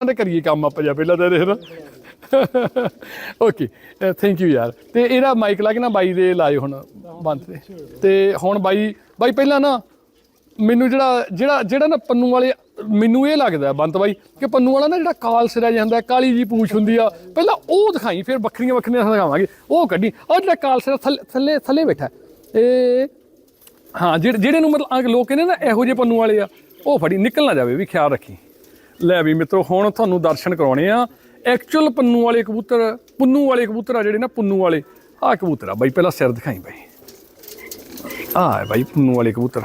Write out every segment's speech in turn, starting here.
ਦੇ ਕਰੀਏ ਕੰਮ ਆਪਾਂ ਜਾ ਪਹਿਲਾਂ ਤਾਂ ਇਹਦੇ ਨਾ ਓਕੇ ਥੈਂਕ ਯੂ ਯਾਰ। ਤੇ ਇਹਦਾ ਮਾਈਕ ਲਾ ਕੇ ਨਾ ਬਾਈ ਦੇ ਲਾਏ ਹੁਣ ਬੰਦ ਤੇ। ਤੇ ਹੁਣ ਬਾਈ ਬਾਈ ਪਹਿਲਾਂ ਨਾ ਮੈਨੂੰ ਜਿਹੜਾ ਜਿਹੜਾ ਜਿਹੜਾ ਨਾ ਪੰਨੂ ਵਾਲੇ, ਮੈਨੂੰ ਇਹ ਲੱਗਦਾ ਬੰਤ ਬਾਈ ਕਿ ਪੰਨੂ ਵਾਲਾ ਨਾ ਜਿਹੜਾ ਕਾਲ ਸਿਰਾ ਜਾਂਦਾ, ਕਾਲੀ ਜੀ ਪੂਛ ਹੁੰਦੀ ਆ, ਪਹਿਲਾਂ ਉਹ ਦਿਖਾਈ, ਫਿਰ ਵੱਖਰੀਆਂ ਵੱਖਰੀਆਂ ਦਿਖਾਵਾਂਗੇ, ਉਹ ਕੱਢੀ। ਉਹ ਜਿਹੜਾ ਕਾਲ ਸਿਰਾ ਥੱਲੇ ਥੱਲੇ ਥੱਲੇ ਬੈਠਾ। ਇਹ ਹਾਂ, ਜਿਹੜੇ ਜਿਹੜੇ ਨੂੰ ਮਤਲਬ ਲੋਕ ਕਹਿੰਦੇ ਨਾ ਇਹੋ ਜਿਹੇ ਪੰਨੂ ਵਾਲੇ ਆ, ਉਹ ਫੜੀ, ਨਿਕਲ ਨਾ ਜਾਵੇ, ਵੀ ਖਿਆਲ ਰੱਖੀ। ਲੈ ਵੀ ਮਿੱਤਰੋ ਹੁਣ ਤੁਹਾਨੂੰ ਦਰਸ਼ਨ ਕਰਾਉਣੇ ਆ। ਐਕਚੁਅਲ ਪੰਨੂ ਵਾਲੇ ਕਬੂਤਰ ਪੁੰਨੂ ਵਾਲੇ ਕਬੂਤਰ ਆ ਜਿਹੜੇ ਨਾ ਪੁੰਨੂ ਵਾਲੇ। ਆਹ ਕਬੂਤਰ ਆ ਬਾਈ ਪਹਿਲਾਂ ਸਿਰ ਦਿਖਾਈ ਬਾਈ। ਹੈ ਬਾਈ ਪੁੰਨੂ ਵਾਲੇ ਕਬੂਤਰ।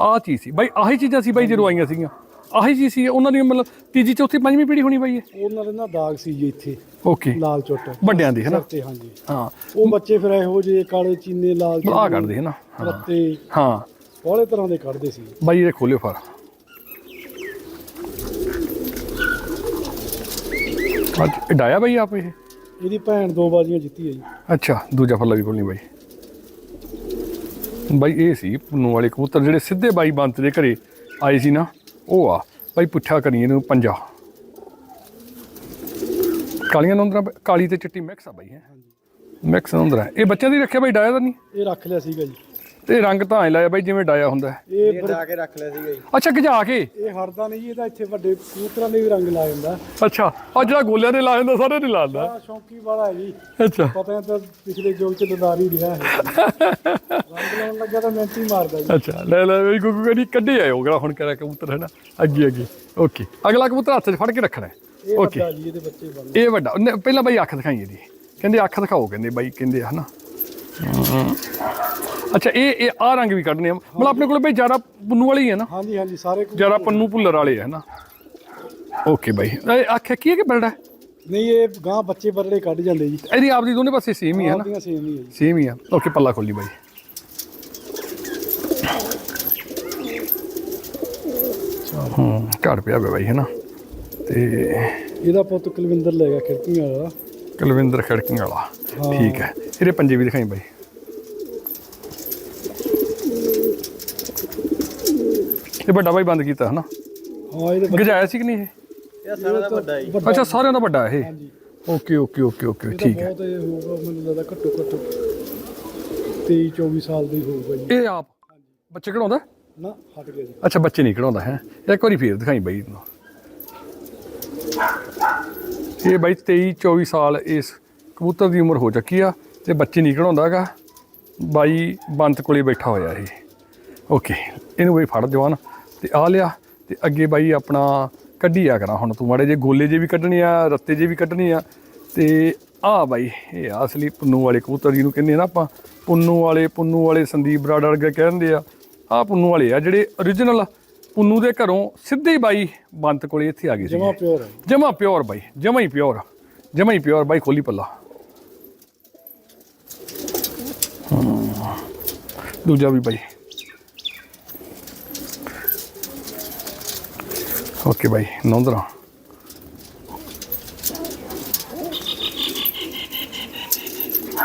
ਆਹ ਚੀਜ਼ ਸੀ। ਬਾਈ ਆਹੀ ਚੀਜ਼ਾਂ ਸੀ ਬਾਈ ਜਦੋਂ ਆਈਆਂ ਸੀਗੀਆਂ। ਆਹੀ ਚੀਜ਼ ਸੀ ਉਹਨਾਂ ਦੀ ਮਤਲਬ ਤੀਜੀ ਚੌਥੀ ਪੰਜਵੀਂ ਪੀੜ੍ਹੀ ਹੋਣੀ ਬਾਈ ਇਹ? ਉਹਨਾਂ ਦੇ ਨਾ ਦਾਗ ਸੀ ਜੀ ਇੱਥੇ। ਓਕੇ। ਲਾਲ ਚੁੱਟ। ਵੱਡਿਆਂ ਦੀ ਹੈ ਨਾ? ਹਾਂਜੀ। ਹਾਂ। ਉਹ ਬੱਚੇ ਫਿਰ ਇਹੋ ਜਿਹੇ ਕਾਲੇ ਚੀਨੇ ਲਾਲ ਆਹ ਕੱਢਦੇ ਹੈ ਨਾ? ਹਾਂ। ਰੱਤੇ। ਹਾਂ। ਬੋਲੇ ਤਰ੍ਹਾਂ ਦੇ ਕੱਢਦੇ ਸੀ। ਬਾਈ ਇਹ ਖੋਲਿਓ ਫਰ ਅੱਜ ਡਾਇਆ ਬਾਈ ਆਪ ਇਹ? ਇਹਦੀ ਭੈਣ ਦੋ ਬਾਜ਼ੀਆਂ ਜਿੱਤੀ ਹੈ ਜੀ। ਅੱਛਾ ਦੂਜਾ ਫੱਲਾ ਵੀ ਖੋਲਣੀ ਬਾਈ। ਬਾਈ ਇਹ ਸੀ ਪੁੰਨੂ ਵਾਲੇ ਕਬੂਤਰ ਜਿਹੜੇ ਸਿੱਧੇ ਬਾਈ ਬੰਤ ਦੇ ਘਰੇ ਆਏ ਸੀ ਨਾ ਉਹ ਆ। ਬਾਈ ਪੁੱਠਾ ਕਰੀ ਇਹਨੂੰ ਪੰਜਾ ਕਾਲੀਆਂ ਨੰਦਰਾ ਕਾਲੀ ਤੇ ਚਿੱਟੀ ਮਿਕਸ ਆ ਬਾਈ ਹੈ। ਮਿਕਸ ਨੰਦਰਾ ਇਹ ਬੱਚਿਆਂ ਦੀ ਰੱਖਿਆ ਬਾਈ ਡਾਇਆ ਤਾਂ ਨਹੀਂ? ਇਹ ਰੱਖ ਲਿਆ ਸੀਗਾ ਜੀ। ਤੇ ਰੰਗ ਤਾਂ ਐ ਲਾਇਆ ਬਾਈ ਜਿਵੇਂ ਡਾਇਆ ਹੁੰਦਾ ਹੈ। ਇਹ ਫਿਰ- ਲਾ ਕੇ ਰੱਖ ਲਿਆ ਸੀਗਾ ਜੀ। ਅੱਛਾ ਗਜਾ ਕੇ? ਇਹ ਹਰਦਾ ਨਹੀਂ ਜੀ ਇਹਦਾ ਇੱਥੇ ਵੱਡੇ ਕਬੂਤਰਾਂ ਦੇ ਵੀ ਰੰਗ ਲਾ ਜਾਂਦਾ ਅੱਛਾ ਆ ਜਿਹੜਾ ਗੋਲਿਆਂ ਦੇ ਲਾ ਜਾਂਦਾ ਸਾਰੇ ਨਹੀਂ ਲਾਉਂਦਾ ਆ ਸ਼ੌਂਕੀ ਵਾਲਾ ਹੈ ਜੀ। ਅੱਛਾ। ਪਤਾ ਹੈ ਤਾਂ ਪਿਛਲੇ ਜੋਗ ਚ ਦਦਾਰ ਹੀ ਰਿਹਾ ਹੈ। ਰੰਗ ਲਾਉਣ ਲੱਗਿਆ ਤਾਂ ਮਿਹਨਤ ਮਾਰਦਾ ਜੀ। ਅੱਛਾ ਲੈ ਲੈ ਵੀ ਗੁੱਗੂ ਕਹਿੰਦੀ ਕੱਢੇ ਆਏ ਹੋਗਾ ਹੁਣ ਕਰਾ ਕਬੂਤਰ ਹੈ ਨਾ ਅੱਗੇ ਅੱਗੇ। ਓਕੇ। ਅਗਲਾ ਕਬੂਤਰ ਹੱਥ 'ਚ ਫੜ ਕੇ ਰੱਖਣਾ ਹੈ। ਇਹ ਓਕੇ। ਵੱਡਾ ਜੀ ਇਹਦੇ ਬੱਚੇ ਬਣਦੇ ਇਹ ਵੱਡਾ। ਉਹਨੇ- ਪਹਿਲਾਂ ਬਾਈ ਅੱਖ ਦਿਖਾਈ ਇਹਦੀ ਕਹਿੰਦੇ ਅੱਖ ਦਿਖਾਓ ਕਹਿੰਦੇ ਬਾਈ ਕਹਿੰਦੇ ਹਨਾ। ਅੱਛਾ ਇਹ ਇਹ ਆ ਰੰਗ ਵੀ ਕੱਢਨੇ ਆ। ਮਤਲਬ ਆਪਣੇ ਕੋਲ ਬਈ ਜ਼ਿਆਦਾ ਪੁੰਨੂ ਵਾਲੇ ਹੀ ਹੈ ਨਾ? ਹਾਂਜੀ ਹਾਂਜੀ ਸਾਰੇ ਜ਼ਿਆਦਾ ਪੰਨੂ ਭੁੱਲਰ ਵਾਲੇ ਹੈ ਨਾ? ਓਕੇ ਬਾਈ। ਅੱਖ ਕੀ ਹੈ ਕਿ ਬਰੜਾ ਨਹੀਂ ਇਹ ਗਾਂ ਬੱਚੇ ਬਰੜੇ ਕੱਢ ਜਾਂਦੇ ਜੀ। ਇਹਦੀ ਆਪਦੀ ਦੋਨੇ ਪਾਸੇ ਸੇਮ ਹੀ ਹੈ ਨਾ? ਸੇਮ ਹੀ ਹੈ ਜੀ। ਸੇਮ ਹੀ ਆ। ਓਕੇ ਪੱਲਾ ਖੋਲੀ ਬਾਈ। ਹੂੰ ਘਰ ਪਿਆ ਬਾਈ ਹੈ ਨਾ? ਤੇ ਇਹਦਾ ਪੁੱਤ ਕੁਲਵਿੰਦਰ ਲੈ ਗਿਆ ਖਿੜਕੀਆਂ ਵਾਲਾ। ਕੁਲਵਿੰਦਰ ਖੜਕੀਆਂ ਵਾਲਾ। ਠੀਕ ਹੈ। ਇਹਦੇ ਪੰਜੇ ਵੀ ਦਿਖਾਈ ਬਾਈ। ਇਹ ਵੱਡਾ ਬਾਈ ਬੰਦ ਕੀਤਾ ਹਨਾ? ਹਾਂ ਇਹਦੇ ਗਜਾਇਆ ਸੀ ਕਿ ਨਹੀਂ ਇਹ? ਇਹ ਸਾਰਾ ਦਾ ਵੱਡਾ ਵੱਡਾ- ਅੱਛਾ ਸਾਰਿਆਂ ਦਾ ਵੱਡਾ ਇਹ? ਹਾਂਜੀ। ਓਕੇ ਓਕੇ ਓਕੇ ਓਕੇ ਠੀਕ ਹੈ। ਬਹੁਤ ਇਹ ਹੋਊਗਾ ਮੈਨੂੰ ਲੱਗਦਾ ਘੱਟੋ ਘੱਟ 23 24 ਸਾਲ ਦਾ ਹੀ ਹੋਊਗਾ ਜੀ। ਇਹ ਆਪ? ਬੱਚੇ ਕਢਾਉਂਦਾ? ਨਾ ਹਟ ਗਿਆ ਜੀ। ਅੱਛਾ ਬੱਚੇ ਨਹੀਂ ਕਢਾਉਂਦਾ ਹੈ? ਇੱਕ ਵਾਰੀ ਫੇਰ ਦਿਖਾਈ ਬਾਈ ਨੂੰ। ਇਹ ਬਾਈ 23 24 ਸਾਲ ਇਸ ਕਬੂਤਰ ਦੀ ਉਮਰ ਹੋ ਚੁੱਕੀ ਆ ਤੇ ਬੱਚੇ ਨਹੀਂ ਕਢਾਉਂਦਾਗਾ ਬਾਈ ਬੰਤ ਕੋਲੇ ਬੈਠਾ ਹੋਇਆ ਇਹ। ਓਕੇ ਇਹਨੂੰ ਬਈ ਫੜ ਜਵਾਨ। ਤੇ ਆ ਲਿਆ ਤੇ ਅੱਗੇ ਬਾਈ ਆਪਣਾ ਕੱਢੀ ਆ ਕਰਾਂ ਹੁਣ ਤੂੰ ਮਾੜੇ ਜੇ ਗੋਲੇ ਜੇ ਵੀ ਕੱਢਣੇ ਆ ਰੱਤੇ ਜੇ ਵੀ ਕੱਢਣੇ ਆ। ਤੇ ਆ ਬਾਈ ਇਹ ਆ ਅਸਲੀ ਪੁੰਨੂ ਵਾਲੇ ਕਬੂਤਰ ਜਿਹਨੂੰ ਕਹਿੰਦੇ ਨਾ ਆਪਾਂ ਪੁੰਨੂ ਵਾਲੇ ਪੁੰਨੂ ਵਾਲੇ ਸੰਦੀਪ ਬਰਾੜ ਵਰਗੇ ਕਹਿੰਦੇ ਆ। ਆ ਪੁੰਨੂ ਵਾਲੇ ਆ ਜਿਹੜੇ origignal ਪੁੰਨੂ ਦੇ ਘਰੋਂ ਸਿੱਧੇ ਹੀ ਬਾਈ ਬੰਤ ਕੋਲੇ ਇੱਥੇ ਆ ਗਏ ਸੀ ਜਮਾ ਪਿਓਰ ਜਮਾ ਪਿਓਰ ਬਾਈ ਜਮਾ ਹੀ ਪਿਓਰ ਜਮਾ ਹੀ ਪਿਓਰ ਬਾਈ ਖੋਲੀ ਪੱਲਾ। ਦੂਜਾ ਵੀ ਬਾਈ। ਓਕੇ ਬਾਈ ਨੌਂਦਰਾ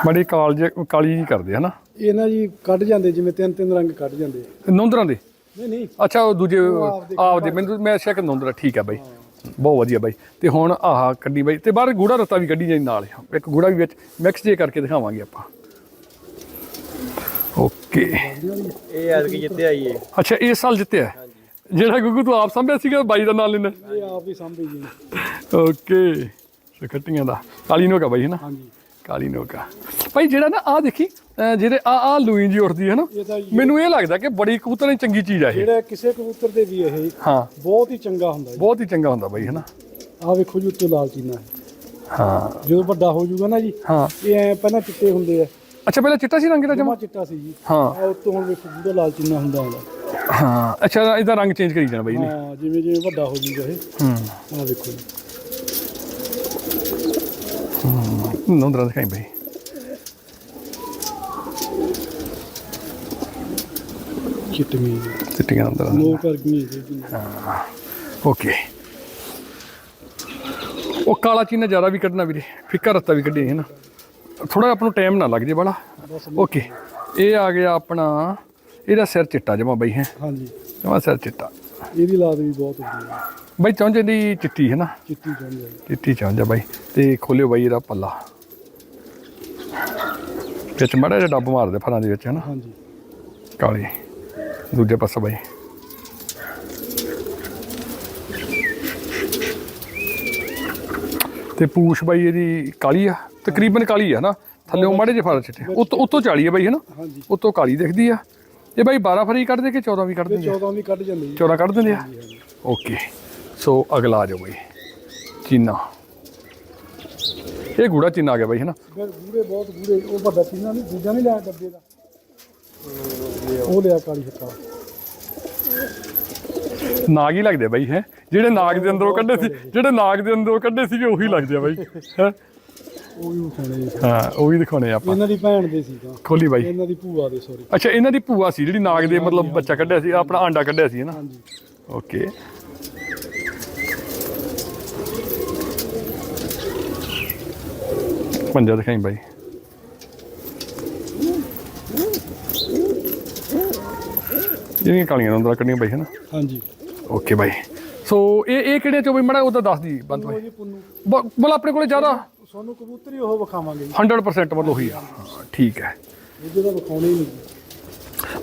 ਬੜੀ ਕਾਲ ਜੇ ਕਾਲੀ ਜੀ ਕਰਦੇ ਹਨਾ? ਇਹ ਨਾ ਜੀ ਕੱਢ ਜਾਂਦੇ ਜਿਵੇਂ ਤਿੰਨ ਤਿੰਨ ਰੰਗ ਕੱਢ ਜਾਂਦੇ। ਆ। ਨੌਂਦਰਾਂ ਦੇ? ਨਹੀਂ ਨਹੀਂ। ਅੱਛਾ ਉਹ ਦੂਜੇ ਆਪਦੇ ਆਪਦੇ ਮੈਨੂੰ ਮੈਂ ਸ਼ੱਕ ਨੌਂਦਰਾ ਠੀਕ ਹੈ ਬਾਈ। ਬਹੁਤ ਵਧੀਆ ਬਾਈ। ਤੇ ਹੁਣ ਆਹ ਕੱਢੀ ਬਾਈ। ਤੇ ਬਾਹਰ ਗੂੜਾ ਰੱਤਾ ਵੀ ਕੱਢੀ ਜਾਈ ਨਾਲ ਇੱਕ ਗੂੜਾ ਵੀ ਵਿੱਚ ਮਿਕਸ ਜੇ ਕਰਕੇ ਦਿਖਾਵਾਂਗੇ ਆਪਾਂ। ਓਕੇ ਇਹ ਐਤਕੀ ਜਿੱਤਿਆ ਜੀ ਇਹ। ਅੱਛਾ ਇਸ ਸਾਲ ਜਿੱਤਿਆ ਜਿਹੜਾ ਗੁੱਗੂ ਤੂੰ ਆਪ ਸੰਭਿਆ ਸੀਗਾ ਬਾਈ ਦਾ ਨਾਮ ਲੈਣਾ ਇਹ ਆਪ ਹੀ ਸਾਂਭੇ ਜੀ। ਓਕੇ। ਸਕਟੀਆਂ ਦਾ। ਕਾਲੀ ਨੋਕਾ ਬਾਈ ਹੈ ਨਾ ਹਾਂਜੀ। ਕਾਲੀ ਨੋਕਾ। ਭਾਈ ਜਿਹੜਾ ਨਾ ਆ ਦੇਖੀ ਜਿਹੜੇ ਆ ਆ ਲੂਈ ਜੀ ਉੱਠਦੀ ਹੈ ਨਾ ਤਾਂ ਮੈਨੂੰ ਇਹ ਲੱਗਦਾ ਕਿ ਬੜੀ ਕਬੂਤਰ ਦੀ ਚੰਗੀ ਚੀਜ਼ ਆ ਇਹ। ਜਿਹੜਾ ਕਿਸੇ ਕਬੂਤਰ ਦੇ ਵੀ ਇਹ ਹਾਂ। ਬਹੁਤ ਹੀ ਚੰਗਾ ਹੁੰਦਾ ਬਹੁਤ ਹੀ ਚੰਗਾ ਹੁੰਦਾ ਬਾਈ ਹੈ ਨਾ ਆ ਵੇਖੋ ਜੀ ਉੱਤੇ ਲਾਲ ਚੀਨਾ ਹੈ। ਹਾਂ ਜਦੋਂ ਵੱਡਾ ਹੋ ਜਾਊਗਾ ਨਾ ਜੀ ਹਾਂ। ਇਹ ਐ ਪਹਿਲਾਂ ਚਿੱਟੇ ਹੁੰਦੇ ਆ। ਅੱਛਾ ਪਹਿਲਾਂ ਚਿੱਟਾ ਸੀ ਰੰਗ ਦਾ ਜਮਾ? ਚਿੱਟਾ ਸੀ ਜੀ। ਹਾਂ। ਉੱਤੋਂ ਹੁਣ ਵੇਖੋ ਪੂਰਾ ਲਾਲ ਚੀਨਾ ਹੁੰਦਾ ਹੁੰਦਾ ਹਾਂ ਅੱਛਾ ਇਹਦਾ ਰੰਗ ਚੇਂਜ ਕਰੀ ਜਾਣਾ ਬਾਈ ਨੇ ਹਾਂ ਜਿਵੇਂ ਜਿਵੇਂ ਵੱਡਾ ਹੋ ਜਾਊਗਾ ਇਹ। ਹੂੰ। ਆ ਵੇਖੋ ਜੀ। ਨੌਂਦਰਾ ਦਿਖਾਈ ਬਾਈ। ਚਿੱਟਵੀਂ ਜੀ ਚਿੱਟੀਆਂ ਨੌਂਦਰਾ ਨੋ ਕਰ ਗਈ ਜੀ ਓਕੇ ਉਹ ਕਾਲਾ ਚੀਨਾ ਜ਼ਿਆਦਾ ਵੀ ਕੱਢਣਾ ਵੀਰੇ ਫਿੱਕਾ ਰੱਤਾ ਵੀ ਕੱਢੀ ਹੈ ਨਾ। ਥੋੜਾ ਆਪਾਂ ਨੂੰ ਟਾਈਮ ਨਾ ਲੱਗ ਜੇ ਬੜਾ ਓਕੇ ਇਹ ਆ ਗਿਆ ਆਪਣਾ ਇਹਦਾ ਸਿਰ ਚਿੱਟਾ ਜਮਾ ਬਾਈ ਹੈ। ਹਾਂਜੀ। ਜਮਾ ਸਿਰ ਚਿੱਟਾ। ਇਹਦੀ ਲਾਦ ਵੀ ਬਹੁਤ ਹੁੰਦੀ ਹੈ। ਬਾਈ ਚੌਂਜੇ ਦੀ ਚਿੱਟੀ ਹੈ ਨਾ? ਚਿੱਟੀ ਚਾਹੁੰਦੀ ਹੈ ਜੀ। ਚਿੱਟੀ ਚੌਂਜਾ ਬਾਈ। ਤੇ ਖੋਲਿਓ ਬਾਈ ਇਹਦਾ ਪੱਲਾ। ਵਿੱਚ ਮੜਾ ਜਿਹਾ ਡੱਬ ਮਾਰਦੇ ਫਰਾਂ ਦੇ ਵਿੱਚ ਹੈ ਨਾ? ਹਾਂਜੀ। ਕਾਲੀ। ਦੂਜੇ ਪਾਸੇ ਬਾਈ। ਤੇ ਪੂਛ ਬਾਈ ਇਹਦੀ ਕਾਲੀ ਆ। ਤਕਰੀਬਨ ਕਾਲੀ ਆ ਨਾ? ਥੱਲੇ ਮਾੜੇ ਜਿਹੇ ਫਰ ਚਿੱਟੇ। ਉੱਤੋਂ ਉੱਤੋਂ ਚਾਲੀ ਆ ਬਾਈ ਹੈ ਨਾ? ਹਾਂਜੀ। ਉੱਤੋਂ ਕਾਲੀ ਦਿਖਦੀ ਆ। ਇਹ ਬਾਈ 12 ਫਰੀ ਕੱਢਦੇ ਕਿ 14 ਵੀ ਕੱਢ ਇਹ ਦਿੰਦੇ ਆ? 14 ਵੀ ਕੱਢ ਜਾਂਦੀ ਜੀ। 14 ਕੱਢ ਦਿੰਦੇ ਆ? ਓਕੇ ਸੋ ਅਗਲਾ ਆ ਜਾਓ ਬਾਈ। ਚੀਨਾ। ਇਹ ਗੂੜਾ ਚੀਨਾ ਆ ਗਿਆ ਬਾਈ ਹੈ ਨਾ? ਫਿਰ ਗੂੜੇ ਬਹੁਤ ਗੂੜੇ ਉਹ ਵੱਡਾ ਚੀਨਾ ਨਹੀਂ ਦੂਜਾ ਨਹੀਂ ਲਿਆ ਡੱਬੇ ਦਾ। ਉਹ ਲਿਆ ਕਾਲੀ ਹੱਤਾ ਨਾਗ ਹੀ ਲੱਗਦੇ ਬਾਈ ਹੈ? ਜਿਹੜੇ ਨਾਗ ਦੇ ਅੰਦਰੋਂ ਕੱਢੇ ਸੀ ਜਿਹੜੇ ਨਾਗ ਦੇ ਅੰਦਰੋਂ ਕੱਢੇ ਸੀਗੇ ਉਹੀ ਲੱਗਦੇ ਆ ਬਾਈ ਹੈਂ? ਉਹ ਵੀ ਉਠਾਣੇ ਜੀ ਹਾਂ ਉਹ ਵੀ ਦਿਖਾਉਣੇ ਆ ਆਪਾਂ। ਇਹਨਾਂ ਦੀ ਭੈਣ ਦੇ ਸੀ ਤਾਂ। ਖੋਲੀ ਬਾਈ। ਇਹਨਾਂ ਦੀ ਭੂਆ ਦੇ ਸੋਰੀ ਅੱਛਾ ਇਹਨਾਂ ਦੀ ਭੂਆ ਸੀ ਜਿਹੜੀ ਨਾਗ ਦੇ ਮਤਲਬ ਬੱਚਾ ਕੱਢਿਆ ਸੀ ਆਪਣਾ ਆਂਡਾ ਕੱਢਿਆ ਸੀ ਹੈ ਨਾ? ਹਾਂਜੀ। ਓਕੇ। ਪੰਜਾ ਦਿਖਾਈ ਬਾਈ। ਜਿਹੜੀਆਂ ਕਾਲੀਆਂ ਨੰਦਰਾ ਕੱਢੀਆਂ ਬਾਈ ਹੈ ਨਾ? ਹਾਂਜੀ। ਓਕੇ ਬਾਈ। ਸੋ ਇਹ ਇਹ ਕਿਹੜੇ ਚੋਂ ਬਈ? ਮੜਾ ਉਹਦਾ ਦੱਸ ਦੀ ਬੰਦ ਬਾਈ। ਜੀ ਪੁੰਨੂ। ਬਲ ਆਪਣੇ ਕੋਲੇ ਜ਼ਿਆਦਾ। ਸੋਨੂੰ ਕਬੂਤਰੀ ਉਹ ਵਿਖਾਵਾਂਗੇ ਜੀ। 100% ਮਤਲਬ ਉਹੀ ਆ। ਹਾਂ, ਠੀਕ ਹੈ। ਦੂਜੇ ਦਾ ਵਿਖਾਉਣੇ ਹੀ ਨਹੀਂ।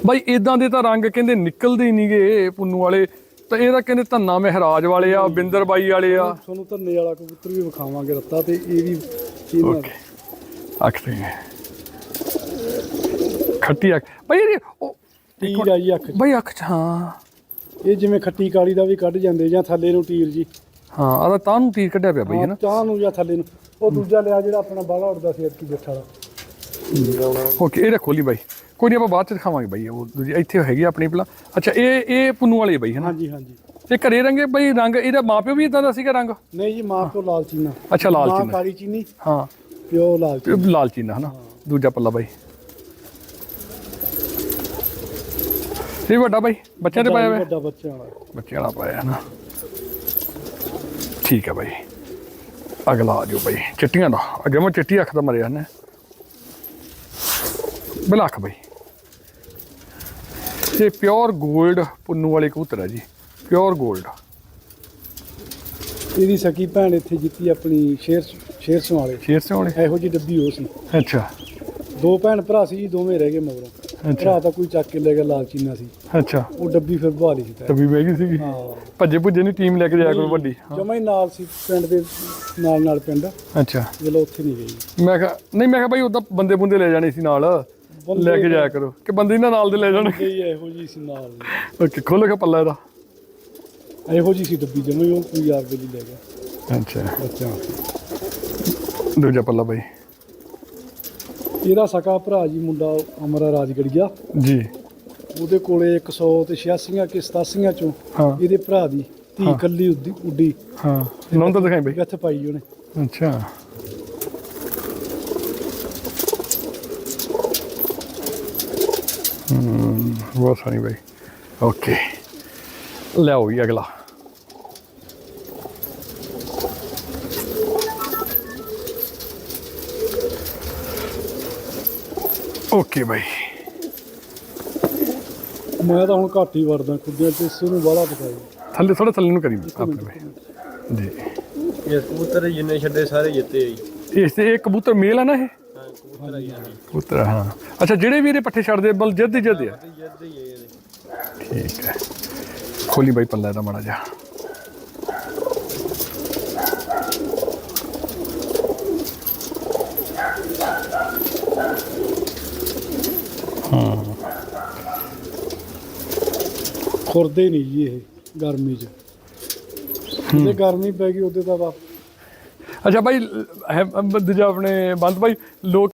ਬਾਈ ਇਦਾਂ ਦੇ ਤਾਂ ਰੰਗ ਕਹਿੰਦੇ ਨਿਕਲਦੇ ਹੀ ਨਹੀਂਗੇ ਪੁੰਨੂ ਵਾਲੇ। ਤਾਂ ਇਹ ਤਾਂ ਕਹਿੰਦੇ ਧੰਨਾ ਮਹਿਰਾਜ ਵਾਲੇ ਆ ਬਿੰਦਰ ਬਾਈ ਵਾਲੇ ਆ। ਤੁਹਾਨੂੰ ਧੰਨੇ ਵਾਲਾ ਕਬੂਤਰ ਵੀ ਵਿਖਾਵਾਂਗੇ ਰੱਤਾ ਤੇ ਇਹ ਵੀ ਇਹਨਾਂ ਓਕੇ। ਅੱਖ ਤੇ ਖੱਟੀ ਅੱਖ। ਬਾਈ ਇਹ ਉਹ ਟੀਰ ਆ ਜੀ ਅੱਖ 'ਚ। ਬਾਈ ਅੱਖ ਚ ਹਾਂ। ਇਹ ਜਿਵੇਂ ਖੱਟੀ ਕਾਲੀ ਦਾ ਵੀ ਕੱਢ ਜਾਂਦੇ ਜਾਂ ਥੱਲੇ ਨੂੰ ਟੀਰ ਜੀ। ਹਾਂ ਆਦਾ ਤਾਂ ਨੂੰ ਤੀਰ ਕੱਢਿਆ ਪਿਆ ਬਾਈ ਹੈ ਨਾ? ਚਾਹ ਨੂੰ ਜਾਂ ਥੱਲੇ ਨੂੰ। ਉਹ ਦੂਜਾ ਲਿਆ ਜਿਹੜਾ ਆਪਣਾ ਬਾਲਾ ਉੱਡਦਾ ਸੀ ਅੱਕੀ ਜੱਠਾ ਦਾ। ਓਕੇ ਇਹ ਖੋਲੀ ਬਾਈ। ਕੋਈ ਨਹੀਂ ਆਪਾਂ ਬਾਅਦ ਚ ਦਿਖਾਵਾਂਗੇ ਬਾਈ ਉਹ ਦੂਜੀ ਇੱਥੇ ਹੈਗੀ ਆ ਆਪਣੀ ਪਹਿਲਾਂ ਅੱਛਾ ਇਹ ਇਹ ਪੁੰਨੂ ਵਾਲੇ ਬਾਈ ਹੈ ਨਾ? ਹਾਂਜੀ ਹਾਂਜੀ। ਇਹ ਘਰੇ ਰੰਗੇ ਬਾਈ ਰੰਗ ਇਹਦਾ ਮਾਪਿਓ ਵੀ ਇਦਾਂ ਦਾ ਸੀਗਾ ਰੰਗ? ਨਹੀਂ ਜੀ ਮਾਂ ਤੋਂ ਲਾਲ ਚੀਨਾ। ਅੱਛਾ ਲਾਲ ਮਾਂ ਚੀਨਾ। ਕਾਲੀ ਚੀਨੀ ਹਾਂ। ਪਿਓ ਲਾਲ ਚੀਨੀ। ਲਾਲ ਚੀਨਾ ਹਨਾ ਦੂਜਾ ਪੱਲਾ ਬਾਈ। ਇਹ ਵੱਡਾ ਬਾਈ ਬੱਚਿਆਂ ਤੇ ਪਾਇਆ ਹੋਇਆ? ਵੱਡਾ ਬੱਚਿਆਂ ਵਾਲਾ। ਬੱਚਿਆਂ ਵਾਲਾ ਪਾਇਆ ਹੈ ਨਾ? ਠੀਕ ਹੈ ਬਾਈ। ਅਗਲਾ ਆ ਜਾਓ ਬਾਈ। ਚਿੱਟੀਆਂ ਦਾ ਅੱਗੇ ਮੈਂ ਚਿੱਟੀ ਅੱਖ ਦਾ ਮਰਿਆ ਨੇ। ਬਲਾਕ ਬਾਈ। ਇਹ ਪਿਓਰ 골ਡ ਪੁੰਨੂ ਵਾਲੇ ਕਬੂਤਰ ਹੈ ਜੀ। ਪਿਓਰ 골ਡ ਇਹਦੀ ਸਕੀ ਭੈਣ ਇੱਥੇ ਜਿੱਤੀ ਆਪਣੀ ਸ਼ੇਰ ਸ਼ੇਰ ਵਾਲੇ। ਸ਼ੇਰ ਸਿੰਘ ਵਾਲੇ? ਇਹੋ ਜੀ ਡੱਬੀ ਉਹ ਸੀ। ਅੱਛਾ। ਦੋ ਭੈਣ ਭਰਾ ਸੀ ਜੀ ਦੋਵੇਂ ਰਹਿ ਗਏ ਮਗਰੋਂ। ਭਰਾ ਤਾਂ ਕੋਈ ਚੱਕ ਕੇ ਲੈ ਗਿਆ ਲਾਲ ਚੀਨਾ ਸੀ। ਅੱਛਾ। ਉਹ ਡੱਬੀ ਫਿਰ ਬਹਾ ਲਈ ਸੀ ਤਾਂ। ਤਵੀ ਬਹਿ ਗਈ ਸੀਗੀ। ਹਾਂ। ਭੱਜੇ ਭੁੱਜੇ ਨਹੀਂ ਟੀਮ ਲੈ ਕੇ ਜਾਇਆ ਕਰੋ ਵੱਡੀ। ਹਾਂ। ਜਮਾ ਹੀ ਨਾਲ ਸੀ ਪਿੰਡ ਦੇ ਨਾਲ ਨਾਲ ਪਿੰਡ। ਅੱਛਾ। ਚਲੋ ਉੱਥੇ ਨਹੀਂ ਗਈ। ਮੈਂ ਕਿਹਾ ਨਹੀਂ ਮੈਂ ਕਿਹਾ ਬਾਈ ਉਦਾਂ ਬੰਦੇ ਬੁੰਦੇ ਲੈ ਜਾਣੇ ਸੀ ਨਾਲ। ਲੈ ਕੇ ਜਾਇਆ ਕਰੋ। ਕਿ ਬੰਦੇ ਇਹਨਾਂ ਨਾਲ ਦੇ ਲੈ ਜਾਣ? ਗਈ ਇਹੋ ਜੀ ਸੀ ਨਾਲ ਓਕੇ ਖੋਲੋ ਕੇ ਪੱਲਾ ਇਹਦਾ। ਇਹੋ ਜੀ ਸੀ ਡੱਬੀ ਜਮਾ ਹੀ ਉਹ ਕੋਈ ਯਾਰ ਦੇ ਲਈ ਲੈ ਗਿਆ। ਅੱਛਾ। ਅੱਛਾ। ਦੂਜਾ ਪੱਲਾ ਬਾਈ ਇਹਦਾ ਸਕਾ ਭਰਾ ਜੀ ਮੁੰਡਾ ਅਮਰਾ ਰਾਜਗੜੀਆ। ਜੀ। ਉਹਦੇ ਕੋਲੇ 100 ਤੇ 86 ਕਿ 87 ਚੋਂ ਹਾਂ। ਇਹਦੇ ਭਰਾ ਦੀ ਧੀ ਕੱਲੀ ਉੱਡੀ ਉੱਡੀ। ਹਾਂ। ਨੌਂ ਤਾਂ ਦਿਖਾਈ ਬਾਈ। ਗੱਥ ਪਾਈ ਉਹਨੇ। ਅੱਛਾ। ਹਮ ਬਹੁਤ ਸੋਹਣੀ ਬਾਈ। ਓਕੇ। ਲਿਆਓ ਜੀ ਅਗਲਾ। ਓਕੇ ਬਾਈ ਮੈਂ ਤਾਂ ਹੁਣ ਘੱਟ ਹੀ ਵੜਦਾ ਕੁੱਦਿਆਂ ਤੇ ਇਸੇ ਨੂੰ ਬਾਹਲਾ ਪਕਾਈ ਥੱਲੇ ਥੋੜਾ ਥੱਲੇ ਨੂੰ ਕਰੀ ਆਪਣੇ ਬਾਈ ਜੀ। ਇਸ ਕਬੂਤਰ ਜਿੰਨੇ ਛੱਡੇ ਸਾਰੇ ਜਿੱਤੇ ਆ ਜੀ। ਇਸ ਤੇ ਇਹ ਕਬੂਤਰ ਮੇਲ ਆ ਨਾ ਇਹ? ਹਾਂ ਕਬੂਤਰ ਆਈ ਜਾਂਦੇ ਕਬੂਤਰ ਹਾਂ। ਅੱਛਾ ਜਿਹੜੇ ਵੀ ਇਹਦੇ ਪੱਠੇ ਛੱਡਦੇ ਬਲ ਜਿੱਦ ਹੀ ਜਿੱਦ ਆ। ਠੀਕ ਹੈ। ਖੋਲੀ ਬਾਈ ਪੱਲਾ ਇਹਦਾ ਮਾੜਾ ਜਿਹਾ। ਖੁਰਦੇ ਨਹੀਂ ਜੀ ਇਹ ਗਰਮੀ 'ਚ। ਜੇ ਗਰਮੀ ਪੈ ਗਈ ਉਹਦੇ ਤਾਂ ਵਾ ਅੱਛਾ ਬਾਈ ਹੈ ਦੂਜਾ ਆਪਣੇ ਬੰਦ ਬਾਈ ਲੋਕ